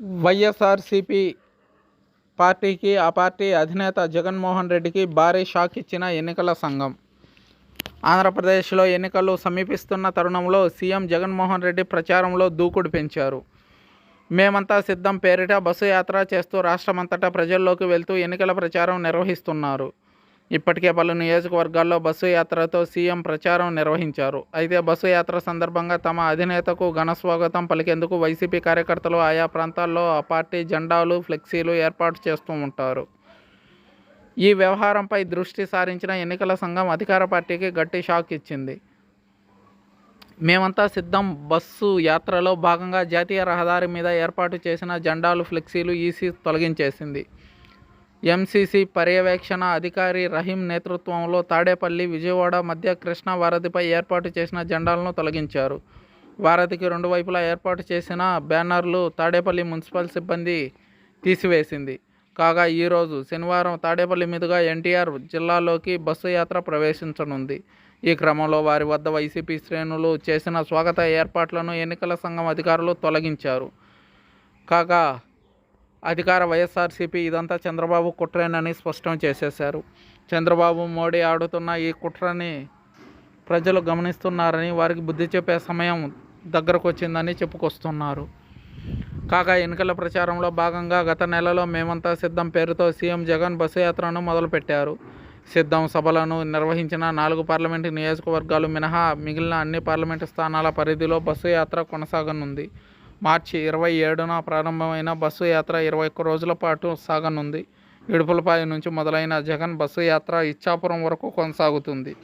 వైఎస్ఆర్సీపీ పార్టీకి ఆ పార్టీ అధినేత జగన్మోహన్ రెడ్డికి భారీ షాక్ ఇచ్చిన ఎన్నికల సంఘం. ఆంధ్రప్రదేశ్లో ఎన్నికలు సమీపిస్తున్న తరుణంలో సీఎం జగన్మోహన్ రెడ్డి ప్రచారంలో దూకుడు పెంచారు. మేమంతా సిద్ధం పేరిట బస్సు యాత్ర చేస్తూ రాష్ట్రమంతటా ప్రజల్లోకి వెళ్తూ ఎన్నికల ప్రచారం నిర్వహిస్తున్నారు. ఇప్పటికే పలు నియోజకవర్గాల్లో బస్సు యాత్రతో సీఎం ప్రచారం నిర్వహించారు. అయితే బస్సు యాత్ర సందర్భంగా తమ అధినేతకు ఘనస్వాగతం పలికేందుకు వైసీపీ కార్యకర్తలు ఆయా ప్రాంతాల్లో ఆ పార్టీ జెండాలు ఫ్లెక్సీలు ఏర్పాటు చేస్తూ ఉంటారు. ఈ వ్యవహారంపై దృష్టి సారించిన ఎన్నికల సంఘం అధికార పార్టీకి గట్టి షాక్ ఇచ్చింది. మేమంతా సిద్ధం. బస్సు యాత్రలో భాగంగా జాతీయ రహదారి మీద ఏర్పాటు చేసిన జెండాలు ఫ్లెక్సీలు ఈసీ తొలగించేసింది. ఎంసీసీ పర్యవేక్షణ అధికారి రహీం నేతృత్వంలో తాడేపల్లి విజయవాడ మధ్య కృష్ణా వారధిపై ఏర్పాటు చేసిన జెండాలను తొలగించారు. వారధికి రెండు వైపులా ఏర్పాటు చేసిన బ్యానర్లు తాడేపల్లి మున్సిపల్ సిబ్బంది తీసివేసింది. కాగా ఈరోజు శనివారం తాడేపల్లి మీదుగా ఎన్టీఆర్ జిల్లాలోకి బస్సు యాత్ర ప్రవేశించనుంది. ఈ క్రమంలో వారి వద్ద వైసీపీ శ్రేణులు చేసిన స్వాగత ఏర్పాట్లను ఎన్నికల సంఘం అధికారులు తొలగించారు. కాగా అధికార వైఎస్ఆర్సీపీ ఇదంతా చంద్రబాబు కుట్రేనని స్పష్టం చేసేశారు. చంద్రబాబు మోడీ ఆడుతున్న ఈ కుట్రని ప్రజలు గమనిస్తున్నారని వారికి బుద్ధి చెప్పే సమయం దగ్గరకు వచ్చిందని చెప్పుకొస్తున్నారు. కాగా ఎన్నికల ప్రచారంలో భాగంగా గత నెలలో మేమంతా సిద్ధం పేరుతో సీఎం జగన్ బస్సు యాత్రను మొదలుపెట్టారు. సిద్ధం సభలను నిర్వహించిన నాలుగు పార్లమెంటు నియోజకవర్గాలు మినహా మిగిలిన అన్ని పార్లమెంటు స్థానాల పరిధిలో బస్సు యాత్ర కొనసాగనుంది. మార్చి ఇరవై ఏడున ప్రారంభమైన బస్సు యాత్ర ఇరవై ఒక్క రోజుల పాటు సాగనుంది. ఇడుపులపాయ నుంచి మొదలైన జగన్ బస్సు యాత్ర ఇచ్చాపురం వరకు కొనసాగుతుంది.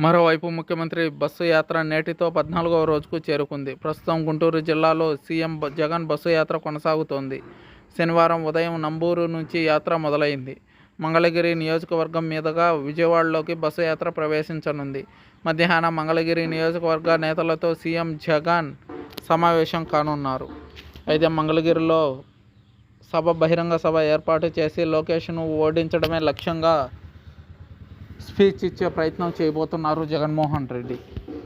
మరోవైపు ముఖ్యమంత్రి బస్సు యాత్ర నేటితో పద్నాలుగవ రోజుకు చేరుకుంది. ప్రస్తుతం గుంటూరు జిల్లాలో సీఎం జగన్ బస్సు యాత్ర కొనసాగుతోంది. శనివారం ఉదయం నంబూరు నుంచి యాత్ర మొదలైంది. మంగళగిరి నియోజకవర్గం మీదుగా విజయవాడలోకి బస్సు యాత్ర ప్రవేశించనుంది. మధ్యాహ్నం మంగళగిరి నియోజకవర్గ నేతలతో సీఎం జగన్ సమావేశం కానున్నారు. అయితే మంగళగిరిలో సభ బహిరంగ సభ ఏర్పాటు చేసి లోకేష్ను ఓడించడమే లక్ష్యంగా స్పీచ్ ఇచ్చే ప్రయత్నం చేయబోతున్నారు జగన్మోహన్ రెడ్డి.